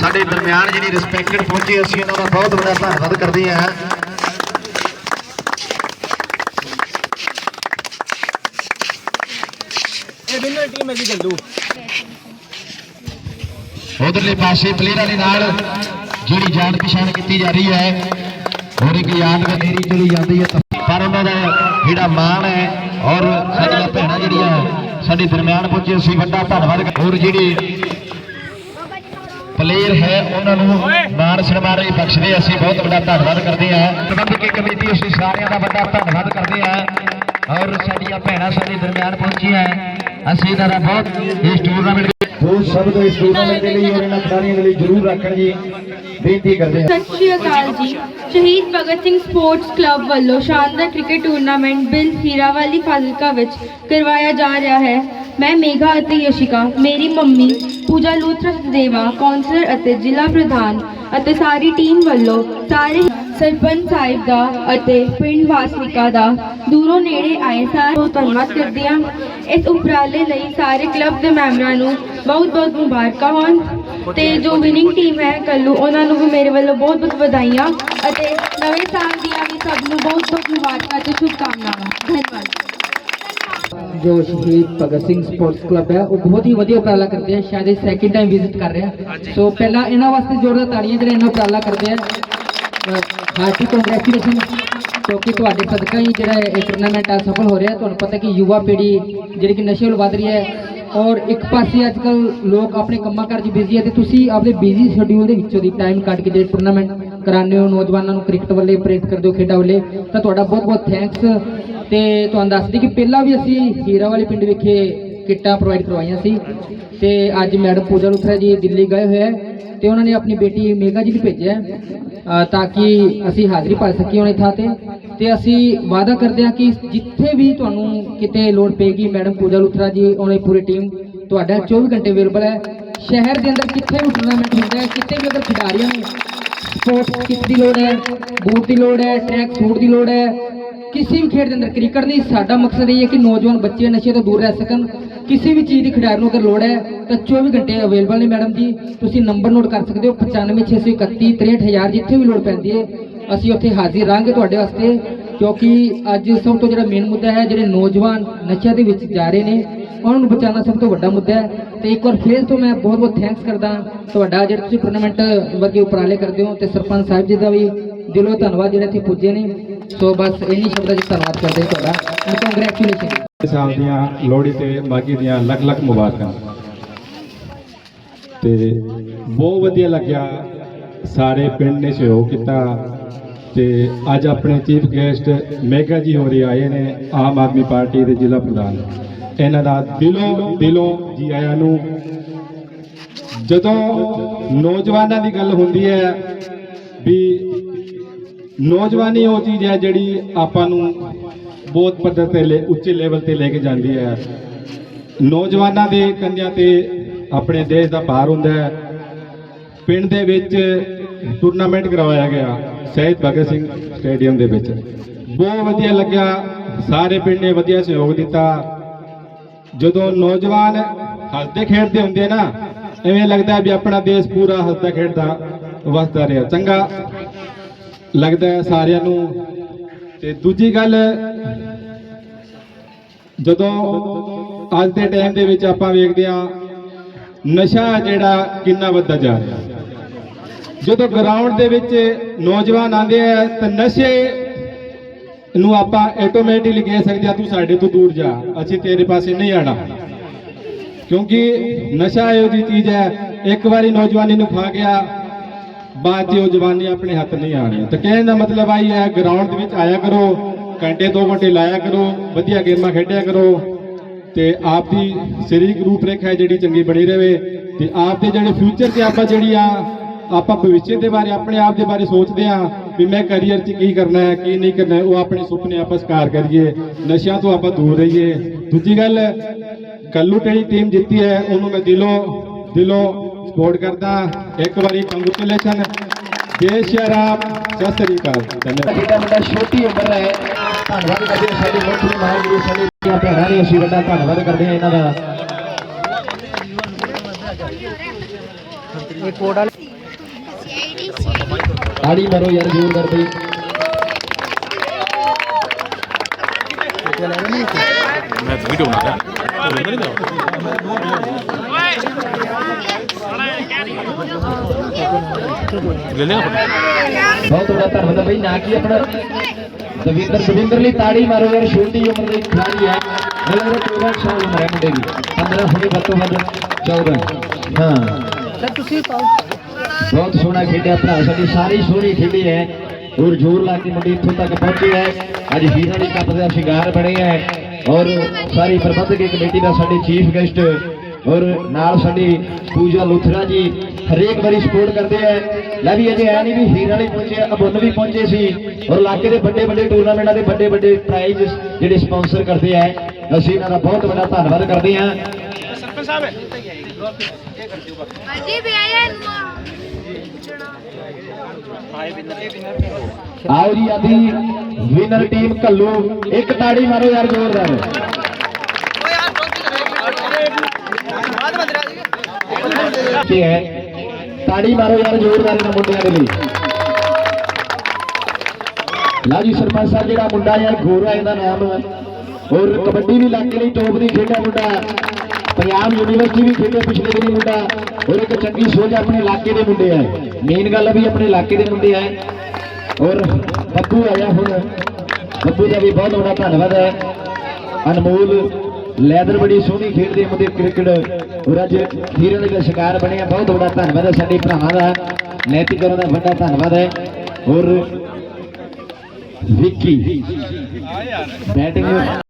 ਸਾਡੇ ਦਰਮਿਆਨ ਜਿਹੜੀ ਰਿਸਪੈਕਟਡ ਪਹੁੰਚੇ ਅਸੀਂ ਉਹਨਾਂ ਦਾ ਬਹੁਤ ਬੜਾ ਧੰਨਵਾਦ ਕਰਦੇ ਹਾਂ। ਇਹ ਵਿਨਰ ਟੀਮ ਹੈ ਜੀ ਜੱਲੂ ਉਧਰਲੇ ਪਾਸੇ ਪਲੇਅਰਾਂ ਦੇ ਨਾਲ ਜਿਹੜੀ ਜਾਣ ਪਛਾਣ ਕੀਤੀ ਜਾ ਰਹੀ ਹੈ ਹੋਰ ਇੱਕ ਯਾਦਗਾਰ ਮੇਰੀ ਚਲੀ ਜਾਂਦੀ ਹੈ। ਪਰ ਉਹਨਾਂ ਦਾ ਜਿਹੜਾ ਮਾਣ ਹੈ ਔਰ ਸਾਡੀਆਂ ਭੈਣਾਂ ਜਿਹੜੀਆਂ ਸਾਡੇ ਦਰਮਿਆਨ ਪਹੁੰਚੇ ਅਸੀਂ ਵੱਡਾ ਧੰਨਵਾਦ ਹੋਰ ਜਿਹੜੇ ਪਲੇਅਰ ਹੈ ਉਹਨਾਂ ਨੂੰ ਮਾਣ ਸਨਮਾਨ ਲਈ ਬਖਸ਼ਦੇ। ਅਸੀਂ ਬਹੁਤ ਵੱਡਾ ਧੰਨਵਾਦ ਕਰਦੇ ਹਾਂ। ਪ੍ਰਬੰਧਕੀ ਕਮੇਟੀ ਅਸੀਂ ਸਾਰਿਆਂ ਦਾ ਵੱਡਾ ਧੰਨਵਾਦ ਕਰਦੇ ਹਾਂ। ਔਰ ਸਾਡੀਆਂ ਭੈਣਾਂ ਸਾਡੇ ਦਰਮਿਆਨ ਪਹੁੰਚੀਆਂ ਅਸੀਂ ਇਹਨਾਂ ਦਾ ਬਹੁਤ ਇਸ ਟੂਰਨਾਮੈਂਟ ਉਹ ਸ਼ਬਦ ਇਸ ਟੂਰਨਾਮੈਂਟ ਦੇ ਲਈ ਔਰ ਇਹਨਾਂ ਖਿਡਾਰੀਆਂ ਦੇ ਲਈ ਜ਼ਰੂਰ ਰੱਖਣ ਜੀ ਬੇਨਤੀ ਕਰਦੇ ਹਾਂ। ਸਤਿ ਸ਼੍ਰੀ ਅਕਾਲ ਜੀ। ਸ਼ਹੀਦ ਭਗਤ ਸਿੰਘ ਸਪੋਰਟਸ ਕਲੱਬ ਵੱਲੋਂ ਸ਼ਾਨਦਾਰ ਕ੍ਰਿਕਟ ਟੂਰਨਾਮੈਂਟ ਬਿਲ ਹੀਰਾਵਾਲੀ ਫਾਜ਼ਿਲਕਾ ਵਿੱਚ ਕਰਵਾਇਆ ਜਾ ਰਿਹਾ ਹੈ। ਮੈਂ ਮੇਘਾ ਅਤੇ ਯਸ਼ਿਕਾ ਮੇਰੀ ਮੰਮੀ ਪੂਜਾ ਲੂਥਰਾ ਸਦੇਵਾ, ਕੌਂਸਲਰ ਅਤੇ ਜ਼ਿਲ੍ਹਾ ਪ੍ਰਧਾਨ ਅਤੇ ਸਾਰੀ ਟੀਮ ਵੱਲੋਂ ਸਾਰੇ ਸਰਪੰਚ ਸਾਹਿਬ ਦਾ ਅਤੇ ਪਿੰਡ ਵਾਸਨਿਕਾ ਦਾ ਦੂਰੋਂ ਨੇੜੇ ਆਏ ਸਾਰਿਆਂ ਬਹੁਤ ਧੰਨਵਾਦ ਕਰਦੀ ਹਾਂ। ਇਸ ਉਪਰਾਲੇ ਲਈ ਸਾਰੇ ਕਲੱਬ ਦੇ ਮੈਂਬਰਾਂ ਨੂੰ ਬਹੁਤ ਬਹੁਤ ਮੁਬਾਰਕਾਂ ਹੋਣ ਤੇ ਜੋ ਵਿਨਿੰਗ ਟੀਮ ਹੈ ਕੱਲੂ, ਉਹਨਾਂ ਨੂੰ ਵੀ ਮੇਰੇ ਵੱਲੋਂ ਬਹੁਤ ਬਹੁਤ ਵਧਾਈਆਂ ਅਤੇ ਨਵੇਂ ਸਾਲ ਦੀਆਂ ਵੀ ਸਭ ਨੂੰ ਬਹੁਤ ਬਹੁਤ ਮੁਬਾਰਕਾਂ ਤੇ ਸ਼ੁਭਕਾਮਨਾਵਾਂ। ਧੰਨਵਾਦ। ਜੋ ਸ਼ਹੀਦ ਭਗਤ ਸਿੰਘ ਸਪੋਰਟਸ ਕਲੱਬ ਹੈ ਉਹ ਬਹੁਤ ਹੀ ਵਧੀਆ ਉਪਰਾਲਾ ਕਰਦੇ ਆ ਸ਼ਾਇਦ ਇਹ ਸੈਕਿੰਡ ਟਾਈਮ ਵਿਜ਼ਿਟ ਕਰ ਰਹੇ। ਸੋ ਪਹਿਲਾਂ ਇਹਨਾਂ ਵਾਸਤੇ ਜ਼ੋਰਦਾਰ ਤਾੜੀਆਂ ਜਿਹੜੇ ਇਹਨਾਂ ਉਪਰਾਲਾ ਕਰਦੇ ਆ। ਹਾਰਟੀ ਕੰਗ੍ਰੈਚੁਲੇਸ਼ਨ ਕਿਉਂਕਿ ਤੁਹਾਡੇ ਸਦਕਾ ਹੀ ਜਿਹੜਾ ਇਹ ਟੂਰਨਾਮੈਂਟ ਆ ਸਫਲ ਹੋ ਰਿਹਾ। ਤੁਹਾਨੂੰ ਪਤਾ ਕਿ ਯੁਵਾ ਪੀੜ੍ਹੀ ਜਿਹੜੀ ਕਿ ਨਸ਼ੇ ਵੱਲ ਵੱਧ ਰਹੀ ਹੈ। ਔਰ ਇੱਕ ਪਾਸੇ ਅੱਜ ਕੱਲ ਲੋਕ ਆਪਣੇ ਕੰਮਾਂ ਕਾਰਾਂ 'ਚ ਬਿਜ਼ੀ ਹੈ ਤੇ ਤੁਸੀਂ ਆਪਣੇ ਬਿਜ਼ੀ ਸ਼ਡਿਊਲ ਦੇ ਵਿੱਚੋਂ ਦੀ ਟਾਈਮ ਕੱਢ ਕੇ ਜਿਹੜੇ ਟੂਰਨਾਮੈਂਟ ਕਰਾਉਂਦੇ ਹੋ ਨੌਜਵਾਨਾਂ ਨੂੰ ਕ੍ਰਿਕਟ ਵੱਲੇ ਪ੍ਰੇਰਿਤ ਕਰਦੇ ਹੋ ਖੇਡਾਂ ਵੱਲੇ ਤਾਂ ਤੁਹਾਡਾ ਬਹੁਤ ਬਹੁਤ ਥੈਂਕਸ ਤੇ ਤੁਹਾਨੂੰ ਦੱਸ ਦਈਏ ਕਿ ਪਹਿਲਾਂ ਵੀ ਅਸੀਂ ਹੀਰਾ ਵਾਲੇ ਪਿੰਡ ਵਿਖੇ ਕਿੱਟਾਂ ਪ੍ਰੋਵਾਈਡ ਕਰਵਾਈਆਂ ਸੀ। ਤੇ ਅੱਜ ਮੈਡਮ ਪੂਜਾ ਲੁਥਰਾ ਜੀ ਦਿੱਲੀ ਗਏ ਹੋਏ ਹੈ ਤੇ ਉਹਨਾਂ ਨੇ ਆਪਣੀ ਬੇਟੀ ਮੇਗਾ ਜੀ ਨੂੰ ਭੇਜਿਆ ਤਾਂ ਕਿ ਅਸੀਂ ਹਾਜ਼ਰੀ ਭਰ ਸਕੀਏ ਉਹਨਾਂ ਥਾਂ ਤੇ। ਤੇ ਅਸੀਂ ਵਾਅਦਾ ਕਰਦੇ ਹਾਂ ਕਿ ਜਿੱਥੇ ਵੀ ਤੁਹਾਨੂੰ ਕਿਤੇ ਲੋੜ ਪਏਗੀ ਮੈਡਮ ਪੂਜਾ ਲੁਥਰਾ ਜੀ, ਉਹਨਾਂ ਦੀ ਪੂਰੀ ਟੀਮ ਤੁਹਾਡਾ 24 ਘੰਟੇ ਅਵੇਲੇਬਲ ਹੈ। ਸ਼ਹਿਰ ਦੇ ਅੰਦਰ ਕਿੱਥੇ ਵੀ ਟੂਰਨਾਮੈਂਟ ਹੁੰਦਾ ਹੈ, ਕਿਤੇ ਵੀ ਅਗਰ ਖਿਡਾਰੀਆਂ ਨੂੰ ਸਪੋਰਟਸ ਕਿੱਟ ਦੀ ਲੋੜ ਹੈ ਬੂਟ ਦੀ ਲੋੜ ਹੈ ਟਰੈਕ ਸੂਟ ਦੀ ਲੋੜ ਹੈ ਕਿਸੇ ਵੀ ਖੇਡ ਦੇ ਅੰਦਰ ਕ੍ਰਿਕਟ ਨਹੀਂ, ਸਾਡਾ ਮਕਸਦ ਇਹ ਹੈ ਕਿ ਨੌਜਵਾਨ ਬੱਚੇ ਨਸ਼ੇ ਤੋਂ ਦੂਰ ਰਹਿ ਸਕਣ। ਕਿਸੇ ਵੀ ਚੀਜ਼ ਦੀ ਖਿਡਾਰੀ ਨੂੰ ਅਗਰ ਲੋੜ ਹੈ, ਤਾਂ 24 ਘੰਟੇ ਅਵੇਲੇਬਲ ਨੇ ਮੈਡਮ ਜੀ। ਤੁਸੀਂ ਨੰਬਰ ਨੋਟ ਕਰ ਸਕਦੇ ਹੋ 95631 63000 ਜਿੱਥੇ ਵੀ ਲੋੜ ਪੈਂਦੀ ਹੈ, ਅਸੀਂ ਉੱਥੇ ਹਾਜ਼ਰ ਰਹਾਂਗੇ ਤੁਹਾਡੇ ਵਾਸਤੇ। ਕਿਉਂਕਿ ਅੱਜ ਸਭ ਤੋਂ ਜਿਹੜਾ ਮੇਨ ਮੁੱਦਾ ਹੈ, ਜਿਹੜੇ ਨੌਜਵਾਨ ਨਸ਼ਿਆਂ ਦੇ ਵਿੱਚ ਜਾ ਰਹੇ ਨੇ, ਉਹਨਾਂ ਨੂੰ ਬਚਾਉਣਾ ਸਭ ਤੋਂ ਵੱਡਾ ਮੁੱਦਾ ਹੈ। ਤੇ ਇੱਕ ਵਾਰ ਫੇਰ ਤੋਂ ਮੈਂ ਬਹੁਤ ਬਹੁਤ ਥੈਂਕਸ ਕਰਦਾ ਤੁਹਾਡਾ, ਜਿਹੜਾ ਤੁਸੀਂ ਟੂਰਨਾਮੈਂਟ ਵਰਗੇ ਉਪਰਾਲੇ ਕਰਦੇ ਹੋ, ਤੇ ਸਰਪੰਚ ਸਾਹਿਬ ਜੀ ਦਾ ਵੀ ਦਿਲੋਂ ਧੰਨਵਾਦ ਜਿਹੜੇ ਇੱਥੇ ਪੁੱਜੇ ਨੇ। ਸੋ ਬਸ ਇੰਨੀ ਸ਼ਬਦਾਂ 'ਚ ਧੰਨਵਾਦ ਕਰਦੇ ਤੁਹਾਡਾ। ਕੰਗ੍ਰੈਚੁਲੇਸ਼ਨ ਸਾਲ ਦੀਆਂ ਲੋਹੜੀ ਤੇ ਮਾਗੀ ਦੀਆਂ ਲੱਖ ਲੱਖ ਮੁਬਾਰਕਾਂ। ਤੇ ਬਹੁਤ ਵਧੀਆ ਲੱਗਿਆ। ਸਾਰੇ ਪਿੰਡ ਨੇ ਸਹਿਯੋਗ ਕੀਤਾ। ਤੇ ਅੱਜ ਆਪਣੇ ਚੀਫ ਗੈਸਟ ਮੇਗਾ ਜੀ ਹੋਰੇ ਆਏ ਨੇ, ਆਮ ਆਦਮੀ ਪਾਰਟੀ ਦੇ ਜ਼ਿਲ੍ਹਾ ਪ੍ਰਧਾਨ। ਇਹਨਾਂ ਦਾ ਦਿਲੋਂ ਦਿਲੋਂ ਜੀ ਆਇਆਂ ਨੂੰ ਜਦੋਂ ਨੌਜਵਾਨਾਂ ਦੀ ਗੱਲ ਹੁੰਦੀ ਹੈ ਵੀ ਨੌਜਵਾਨੀ ਉਹ ਚੀਜ਼ ਹੈ ਜਿਹੜੀ ਆਪਾਂ ਨੂੰ ਬਹੁਤ ਪੱਧਰ ਤੇ ਲੈ, ਉੱਚੇ ਲੈਵਲ ਤੇ ਲੈ ਕੇ ਜਾਂਦੀ ਹੈ। ਨੌਜਵਾਨਾਂ ਦੇ ਕੰਧਿਆਂ ਤੇ ਆਪਣੇ ਦੇਸ਼ ਦਾ ਭਾਰ ਹੁੰਦਾ ਹੈ। ਪਿੰਡ ਦੇ ਵਿੱਚ ਟੂਰਨਾਮੈਂਟ ਕਰਵਾਇਆ ਗਿਆ, ਸ਼ਹੀਦ ਭਗਤ ਸਿੰਘ ਸਟੇਡੀਅਮ ਦੇ ਵਿੱਚ। ਬਹੁਤ ਵਧੀਆ ਲੱਗਿਆ, ਸਾਰੇ ਪਿੰਡ ਨੇ ਵਧੀਆ ਸਹਿਯੋਗ ਦਿੱਤਾ। ਜਦੋਂ ਨੌਜਵਾਨ ਹੱਸਦੇ ਖੇਡਦੇ ਹੁੰਦੇ ਨਾ, ਐਵੇਂ ਲੱਗਦਾ ਵੀ ਆਪਣਾ ਦੇਸ਼ ਪੂਰਾ ਹੱਸਦਾ ਖੇਡਦਾ ਵਸਦਾ ਰਿਹਾ। ਚੰਗਾ। ਲੱਗਦਾ ਹੈ ਸਾਰਿਆਂ ਨੂੰ। ਤੇ ਦੂਜੀ ਗੱਲ, ਜਦੋਂ ਅੱਜ ਦੇ ਟਾਈਮ ਦੇ ਵਿੱਚ ਆਪਾਂ ਵੇਖਦੇ ਆ ਨਸ਼ਾ ਜਿਹੜਾ ਕਿੰਨਾ ਵੱਧਦਾ ਜਾ ਰਿਹਾ। ਜਦੋਂ ਗਰਾਊਂਡ ਦੇ ਵਿੱਚ ਨੌਜਵਾਨ ਆਉਂਦੇ ਆ, ਤਾਂ ਨਸ਼ੇ ਨੂੰ ਆਪਾਂ ਆਟੋਮੈਟਿਕਲੀ ਕਹਿ ਸਕਦੇ ਆ ਤੂੰ ਸਾਡੇ ਤੋਂ ਦੂਰ ਜਾ, ਅਸੀਂ ਤੇਰੇ ਪਾਸੇ ਨਹੀਂ ਆਣਾ ਕਿਉਂਕਿ ਨਸ਼ਾ ਇਹੋ ਜਿਹੀ ਚੀਜ਼ ਹੈ, ਇੱਕ ਵਾਰੀ ਨੌਜਵਾਨੀ ਨੂੰ ਖਾ ਗਿਆ ਬਾਅਦ 'ਚ ਉਹ ਜਵਾਨੀ ਆਪਣੇ ਹੱਥ ਨਹੀਂ ਆਣੀ ਤਾਂ ਕਹਿਣ ਦਾ ਮਤਲਬ ਆਈ ਹੈ ਗਰਾਊਂਡ ਦੇ ਵਿੱਚ ਆਇਆ ਕਰੋ, ਘੰਟੇ ਦੋ ਘੰਟੇ ਲਾਇਆ ਕਰੋ, ਵਧੀਆ ਗੇਮਾਂ ਖੇਡਿਆ ਕਰੋ, ਤੇ ਆਪ ਦੀ ਸਰੀਰਕ ਰੂਪਰੇਖਾ ਹੈ ਜਿਹੜੀ ਚੰਗੀ ਬਣੀ ਰਹੇ ਤੇ ਆਪ ਦੇ ਜਿਹੜੇ ਫਿਊਚਰ ਤੇ ਆਪਾਂ ਜਿਹੜੀ ਆ, ਆਪਾਂ ਭਵਿੱਖ ਦੇ ਬਾਰੇ, ਆਪਣੇ ਆਪ ਦੇ ਬਾਰੇ ਸੋਚਦੇ ਆ, ਵੀ ਮੈਂ ਕੈਰੀਅਰ 'ਚ ਕੀ ਕਰਨਾ ਹੈ, ਕੀ ਨਹੀਂ ਕਰਨਾ ਉਹ ਆਪਣੇ ਸੁਪਨੇ ਆਪਾਂ ਸਾਕਾਰ ਕਰੀਏ, ਨਸ਼ਿਆਂ ਤੋਂ ਆਪਾਂ ਦੂਰ ਰਹੀਏ। ਦੂਜੀ ਗੱਲ, ਕੱਲੂ ਜਿਹੜੀ ਟੀਮ ਜਿੱਤੀ ਹੈ, ਉਹਨੂੰ ਮੈਂ ਦਿਲੋਂ ਦਿਲੋਂ ਸਪੋਰਟ ਕਰਦਾ ਇੱਕ ਵਾਰੀ ਕੰਗ੍ਰੈਚੁਲੇਸ਼ਨ ਜੈ ਸ਼੍ਰੀ ਰਾਮ ਸਤਿ ਸ੍ਰੀ ਅਕਾਲ। ਧੰਨਵਾਦ। ਛੋਟੀ ਉਮਰ ਹੈ। ਧੰਨਵਾਦ ਕਰਦੇ ਹਾਂ ਸਾਡੇ ਮੁੱਖ ਮਹਿਮਾਨ ਜੀ ਸਾਡੇ ਭੈਣਾਂ ਨੇ ਅਸੀਂ ਵੱਡਾ ਧੰਨਵਾਦ ਕਰਦੇ ਹਾਂ ਇਹਨਾਂ ਦਾ। ਤਾੜੀ ਮਾਰੋ ਯਾਰ ਜ਼ੋਰ ਕਰਦੇ ਮੈਂ ਵੀਡੀਓ ਬਣਾ ਰਿਹਾ ਲੈ ਬਹੁਤ ਬੜਾ ਧੰਨਵਾਦ ਬਈ ਨਾ ਕੀ ਆਪਣਾ? ਦਵਿੰਦਰ ਦਵਿੰਦਰ ਲਈ ਤਾੜੀ ਮਾਰੋ ਯਾਰ ਛੋਟੀ ਉਮਰ ਦੇ ਖਿਡਾਰੀ ਹੈ। ਮੇਰੇ ਕੋਲ 14 ਸਾਲ ਉਮਰ ਹੈ ਮੁੰਡੇ ਦੀ। 15 ਹੋਵੇ ਵੱਧ ਤੋਂ ਵੱਧ 14 ਹਾਂ। ਸਰ ਤੁਸੀਂ ਬਹੁਤ ਸੋਹਣਾ ਖੇਡਿਆ ਭਰਾ ਸਾਡੀ ਸਾਰੀ ਸੋਹਣੀ ਖੇਡੀ ਹੈ। ਔਰ ਜ਼ੋਰ ਲਾ ਕੇ ਮੁੰਡੇ ਇੱਥੋਂ ਤੱਕ ਪਹੁੰਚੇ ਹੈ। ਅੱਜ ਹੀਰਾਂ ਦੀ ਕੱਪ ਦਾ ਸ਼ਿੰਗਾਰ ਬਣੇ ਹੈ। ਔਰ ਸਾਰੀ ਪ੍ਰਬੰਧਕ ਕਮੇਟੀ ਦਾ ਸਾਡੇ ਚੀਫ ਗੈਸਟ ਔਰ ਨਾਲ ਸਾਡੀ ਪੂਜਾ ਲੁਥਰਾ ਜੀ ਹਰੇਕ ਵਾਰੀ ਸਪੋਰਟ ਕਰਦੇ ਆ। ਲੈ ਵੀ ਅਜੇ ਐ ਨਹੀਂ ਵੀ ਹੀਰ ਵਾਲੇ ਪਹੁੰਚੇ ਆ, ਅਬੁੱਲ ਵੀ ਪਹੁੰਚੇ ਸੀ। ਔਰ ਇਲਾਕੇ ਦੇ ਵੱਡੇ ਵੱਡੇ ਟੂਰਨਾਮੈਂਟਾਂ ਦੇ ਵੱਡੇ ਵੱਡੇ ਪ੍ਰਾਈਜ਼ ਜਿਹੜੇ ਸਪਾਂਸਰ ਕਰਦੇ ਆ ਅਸੀਂ ਇਹਨਾਂ ਦਾ ਬਹੁਤ ਵੱਡਾ ਧੰਨਵਾਦ ਕਰਦੇ ਆ। ਅਜੀ ਵੀ ਆਇਆ ਆਓ ਜੀ ਆਦੀ ਵਿਨਰ ਟੀਮ ਕੱਲੂ ਇੱਕ ਤਾੜੀ ਮਾਰੋ ਯਾਰ ਜ਼ੋਰਦਾਰ ਕੀ ਹੈ। ਤਾੜੀ ਮਾਰੋ ਯਾਰ ਜ਼ੋਰਦਾਰ ਇਹਨਾਂ ਮੁੰਡਿਆਂ ਦੇ ਲਈ। ਲਓ ਜੀ, ਸਰਪੰਚ ਸਾਹਿਬ ਜਿਹੜਾ ਮੁੰਡਾ ਯਾਰ, ਗੋਰਾ ਇਹਦਾ ਨਾਮ ਔਰ ਕਬੱਡੀ ਵੀ ਇਲਾਕੇ ਲਈ ਟੋਪ ਦੀ ਖੇਡਿਆ ਮੁੰਡਾ। ਪੰਜਾਬ ਯੂਨੀਵਰਸਿਟੀ ਵੀ ਖੇਡਿਆ ਪਿਛਲੇ ਦਿਨੀ ਮੁੰਡਾ। ਔਰ ਇੱਕ ਚੰਗੀ ਸੋਚ ਆਪਣੇ ਇਲਾਕੇ ਦੇ ਮੁੰਡੇ ਆ ਮੇਨ ਗੱਲ ਵੀ ਆਪਣੇ ਇਲਾਕੇ ਦੇ ਮੁੰਡੇ ਆ ਔਰ ਬੱਬੂ ਆਇਆ ਹੁਣ। ਬੱਬੂ ਦਾ ਵੀ ਬਹੁਤ ਬੜਾ ਧੰਨਵਾਦ ਹੈ। ਅਨਮੋਲ ਲੈਦਰ ਬੜੀ ਸੋਹਣੀ ਖੇਡਦੇ ਮੁੰਡੇ ਕ੍ਰਿਕਟ ਔਰ ਅੱਜ ਹੀਰੇ ਦੇ ਸ਼ਿਕਾਰ ਬਣੇ ਆ ਬਹੁਤ ਬੜਾ ਧੰਨਵਾਦ ਹੈ ਸਾਡੇ ਭਰਾਵਾਂ ਦਾ ਨੈਤਿਕ ਕਰਨ ਦਾ ਵੱਡਾ ਧੰਨਵਾਦ ਹੈ ਔਰ ਵਿੱਕੀ ਬੈਟਿੰਗ